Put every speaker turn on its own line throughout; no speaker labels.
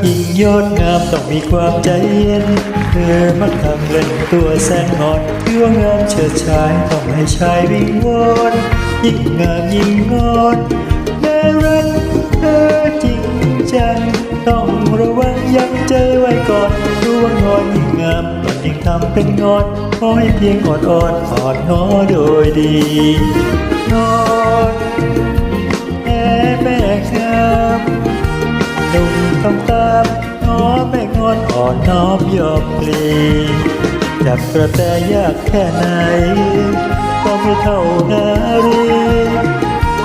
หญิงยอดงามต้องมีความใจเย็น เธอมักทำเล่นตัวแสนงอนที่ว่างามเฉิดฉายต้องให้ชายวิงวอนยิ่งงามยิ่งงอนแม่รักเธอจริงจังต้องระวังยั้งใจไว้ก่อนรู้ว่างอนยิ่งงามก่อนยิ่งทำเป็นงอนขอให้เพียงอ่อนอ่อนอ่อนน้อโดยดีนอน อนอ่อนน้อมยอมปลีจับกระแตยากแค่ไหน ก็ไม่เท่านารี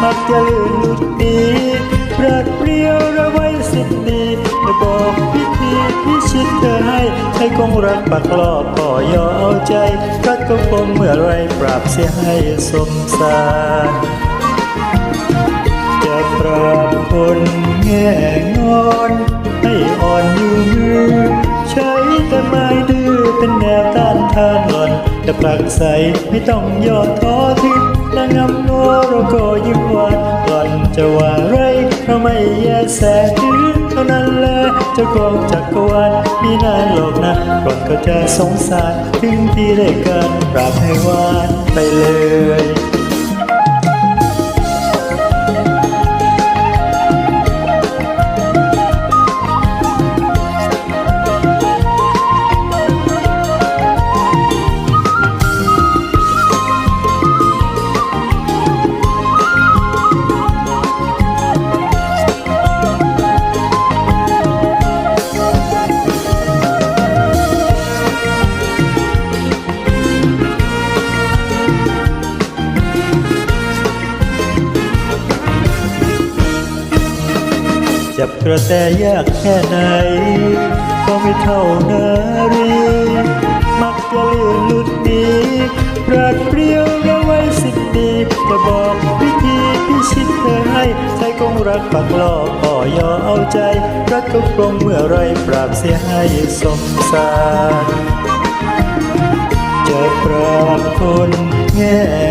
มักจะลื่นหลุดนีปราดเปรียวระไว้สิ้นดีจะบอกพิธีพิชิตเธอให้ให้คงรักปักลอบก่อยอเอาใจกัดก็คงเมื่อไรปราบเสียให้สมสารจะปราบคนแง่ ปักใสไม่ต้องย่อท้อทิ้งและงำงัวเราก็ยิ้มหวานหล่อนจะว่าไรเราไม่แยแสถือเท่านั้นแหละเจะกองจักรวาลมีนานหลอกนะก่อนก็จะสงสารถึงที่ได้กันปราบให้หวานไปเลย จับกระแตยากแค่ไหน ก็ไม่เท่านารี มักจะเลื่อนลุดนีปราดเปรียวระไว้สิ่งดีจะบอกวิธีพิชิตเธอให้ใจคงรักปักลอบอ่อยอเอาใจ รักก็กลงเมื่อไรปราบเสียให้สมสารจะปราบคนแง่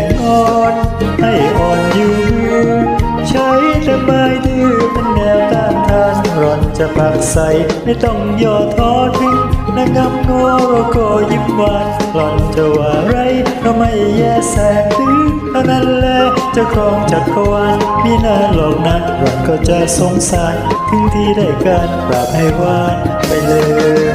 จะปักใสไม่ต้องย่อท้อทิ้งและงำงัวเราก็ยิ้มหวานหล่อนจะว่าไรเราไม่แยแสตื้อเท่านั้นแหละจะครองจักรวาลมีหน้าหลอกนะหล่อนก็จะสงสาร ถึงที่ได้การปรับให้หวานไปเลย